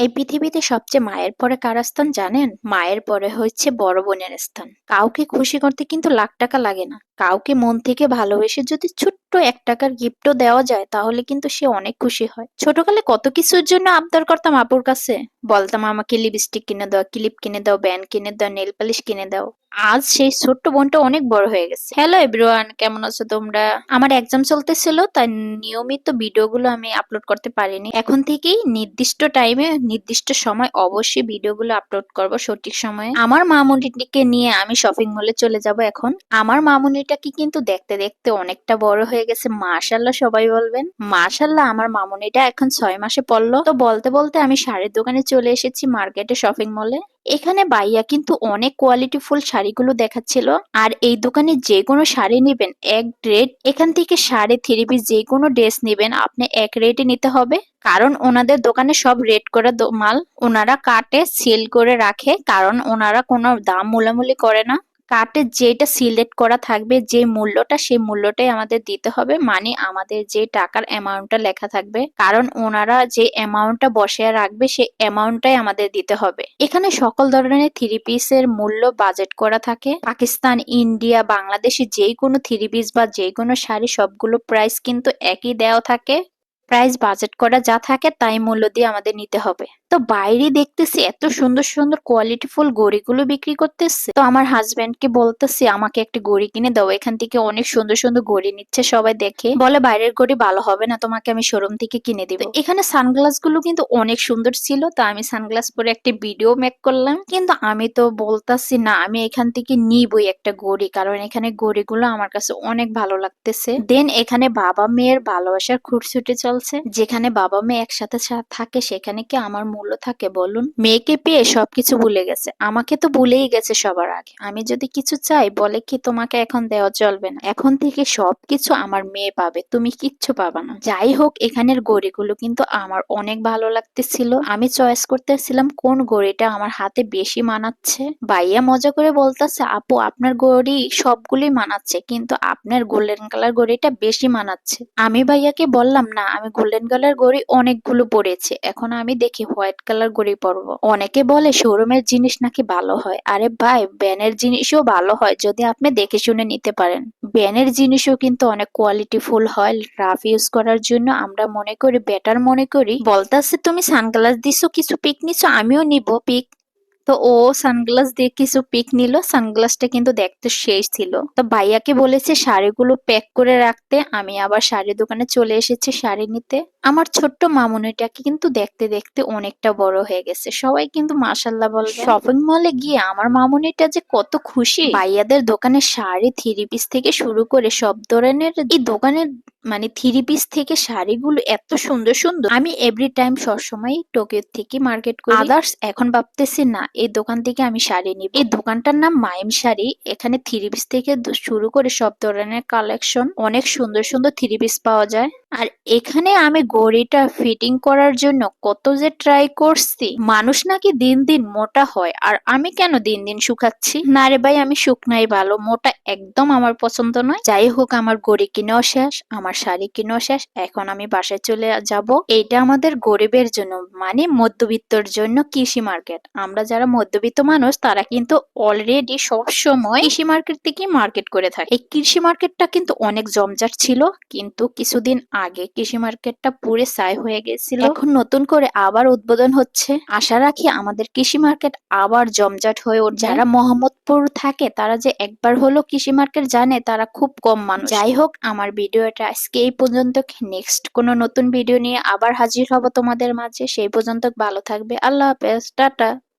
এই পৃথিবীতে সবচেয়ে মায়ের পরে কার স্থান জানেন? মায়ের পরে হচ্ছে বড় বোনের স্থান। কাউকে খুশি করতে কিন্তু লাখ টাকা লাগে না। কাউকে মন থেকে ভালোবেসে যদি ছোট্ট এক টাকার গিফটও দেওয়া যায়, তাহলে কিন্তু সে অনেক খুশি হয়। ছোটকালে কত কিছুর জন্য আবদার করতাম আপুর কাছে? বলতাম, আমাকে লিপস্টিক কিনে দাও ক্লিপ কিনে দাও ব্যান্ড কিনে দাও নেল পালিশ কিনে দাও। আজ সেই ছোট্ট বোনটা অনেক বড় হয়ে গেছে। হ্যালো এভরিওয়ান কেমন আছো তোমরা? আমার এক্সাম চলতেছিল, তাই নিয়মিত ভিডিওগুলো আমি আপলোড করতে পারিনি। এখন থেকেই নির্দিষ্ট টাইমে নির্দিষ্ট সময় অবশ্যই ভিডিওগুলো আপলোড করব সঠিক সময়ে। আমার মামুনিটিকে নিয়ে আমি শপিং মলে চলে যাব এখন। আমার মামুনিটাকে কিন্তু দেখতে দেখতে অনেকটা বড় হয়ে গেছে মাশাল্লাহ সবাই বলবেন। মাশাল্লাহ আমার মামুনিটা এখন ছয় মাসে পড়ল। তো বলতে বলতে আমি শাড়ির দোকানে চলে এসেছি মার্কেটে শপিং মলে এখানে বাইয়া কিন্তু অনেক কোয়ালিটিফুল শাড়িগুলো দেখাচ্ছিল। আর এই দোকানে যে কোনো শাড়ি নেবেন, এক রেট এখান থেকে সাড়ে থ্রি পিস যে কোনো ড্রেস নেবেন, আপনি এক রেটে নিতে হবে। কারণ ওনাদের দোকানে সব রেট করে মাল। ওনারা কাটে সেল করে রাখে। কারণ ওনারা কোনো দাম মূলামূলি করে না। কার্টে যেটা সিলেক্ট করা থাকবে, যে মূল্যটা সেই মূল্যটাই আমাদের দিতে হবে। মানে আমাদের যে টাকার অ্যামাউন্টটা লেখা থাকবে, কারণ ওনারা যে অ্যামাউন্টটা বসিয়ে রাখবে, সেই অ্যামাউন্টটাই আমাদের দিতে হবে। এখানে সকল ধরনের থ্রি পিসের মূল্য বাজেট করা থাকে। পাকিস্তান, ইন্ডিয়া, বাংলাদেশি যেই কোনো থ্রি পিস বা যে কোনো শাড়ি, সবগুলো প্রাইস কিন্তু একই দেওয়া থাকে। প্রাইস বাজেট করা যা থাকে তাই মূল্য দিয়ে আমাদের নিতে হবে। তো বাইরে দেখতেছি এত সুন্দর সুন্দর কোয়ালিটি কোয়ালিটিফুল গড়িগুলো বিক্রি করতেছে। তো আমার হাজবেন্ডকে বলতেছি, আমাকে একটা গড়ি কিনে দাও, এখান থেকে অনেক সুন্দর সুন্দর গড়ি নিচ্ছে সবাই দেখে। বলে বাইরের গড়ি ভালো হবে না, তোমাকে আমি শোরুম থেকে কিনে দিব। এখানে সানগ্লাসগুলো কিন্তু অনেক সুন্দর ছিল, তো আমি সানগ্লাস পরে একটা ভিডিও মেক করলাম। কিন্তু আমি তো বলতাছি, না, আমি এখান থেকে নিবই একটা গড়ি, কারণ এখানে গড়িগুলো আমার কাছে অনেক ভালো লাগতেছে। দেন এখানে বাবা মেয়ের ভালোবাসার খুঁটছুটি চলছে যেখানে বাবা মেয়ে একসাথে থাকে, সেখানে কি আমার মূল্য থাকে? বলুন। মেয়েকে পেয়ে সবকিছু ভুলে গেছে। আমাকে তো ভুলেই গেছে সবার আগে। আমি যদি কিছু চাই, বলে কি তোমাকে এখন দেওয়া চলবে না? এখন থেকে সবকিছু আমার মেয়ে পাবে, তুমি কিচ্ছু পাবা না। যাই হোক, এখানের গড়িগুলো কিন্তু আমার অনেক ভালো লাগতেছিল। আমি চয়েস করতেছিলাম, কোন গড়িটা আমার হাতে বেশি মানাচ্ছে? ভাইয়া মজা করে বলতেছে, আপু, আপনার গড়ি সবগুলোই মানাচ্ছে, কিন্তু আপনার গোল্ডেন কালার গড়িটা বেশি মানাচ্ছে। আমি ভাইয়াকে বললাম, না, আমি গোল্ডেন কালার গড়ি অনেকগুলো পড়েছে। এখন আমি দেখি হোয়াইট কালার গড়ি পরব। অনেকে বলে শোরুমের জিনিস নাকি ভালো হয়। আরে ভাই, ব্যানের জিনিসও ভালো হয় যদি আপনি দেখে শুনে নিতে পারেন। ব্যানের জিনিসও কিন্তু অনেক কোয়ালিটি ফুল হয়। রাফ ইউজ করার জন্য আমরা মনে করি বেটার মনে করি। বলতাছে, তুমি সানগ্লাস দিছো, কিছু পিক নিছো, আমিও নিব। পিক তো ও সানগ্লাস দিয়ে কিছু পিক নিল। সানগ্লাসটা কিন্তু দেখতে শেষ ছিল। তো ভাইয়াকে বলেছে শাড়িগুলো প্যাক করে রাখতে। আমি আবার শাড়ি দোকানে চলে এসেছি শাড়ি নিতে। আমার ছোট্ট মামুনিটাকে কিন্তু দেখতে দেখতে অনেকটা বড় হয়ে গেছে। সবাই কিন্তু মাসাল্লাহ বলবে। শপিং মলে গিয়ে আমার মামুনিটা যে কত খুশি। ভাইয়াদের দোকানে শাড়ি থ্রি পিস থেকে শুরু করে সব ধরনের এই দোকানের মানে থ্রি পিস থেকে শাড়িগুলো এত সুন্দর সুন্দর। আমি এভরি টাইম সবসময় টোকিও থেকে মার্কেট করি। আদার্স এখন ভাবতেছি না এই দোকান থেকে আমি শাড়ি নিব। এই দোকানটার নাম মাইম শাড়ি। এখানে থ্রি পিস থেকে শুরু করে সব ধরনের কালেকশন। অনেক সুন্দর সুন্দর থ্রি পিস পাওয়া যায়। আর এখানে আমি গড়িটা ফিটিং করার জন্য কত যে ট্রাই করছি। মানুষ নাকি দিন দিন মোটা হয়। আর আমি কেন দিন দিন শুকাচ্ছি? না রে ভাই, আমি শুকনাই ভালো। মোটা একদম আমার পছন্দ নয়। যাই হোক, আমার গড়ি কিনেও শেষ, আমার শাড়ি কিনেও শেষ। এখন আমি বাসায় চলে যাব। এইটা আমাদের গরিবের জন্য মানে মধ্যবিত্তর জন্য কৃষি মার্কেট। আমরা যারা মধ্যবিত্ত মানুষ, তারা কিন্তু অলরেডি সব সময় কৃষি মার্কেট থেকে মার্কেট করে থাকে। এই কৃষি মার্কেটটা কিন্তু অনেক জমজাট ছিল, কিন্তু কিছুদিন আগে কৃষি মার্কেটটা পুরে সাই হয়ে গেছিল। এখন নতুন করে আবার উদ্বোধন হচ্ছে। আশা রাখি আমাদের কৃষি মার্কেট আবার জমজাট হয়ে উঠবে। যারা মোহাম্মদপুর থাকে, তারা যে একবার হলো কৃষি মার্কেট জানে, তারা খুব কম মানুষ। যাই হোক, আমার ভিডিওটা আজকে এই পর্যন্ত। নেক্সট কোনো নতুন ভিডিও নিয়ে আবার হাজির হব তোমাদের মাঝে। সেই পর্যন্ত ভালো থাকবে। আল্লাহ হাফেজ। টাটা।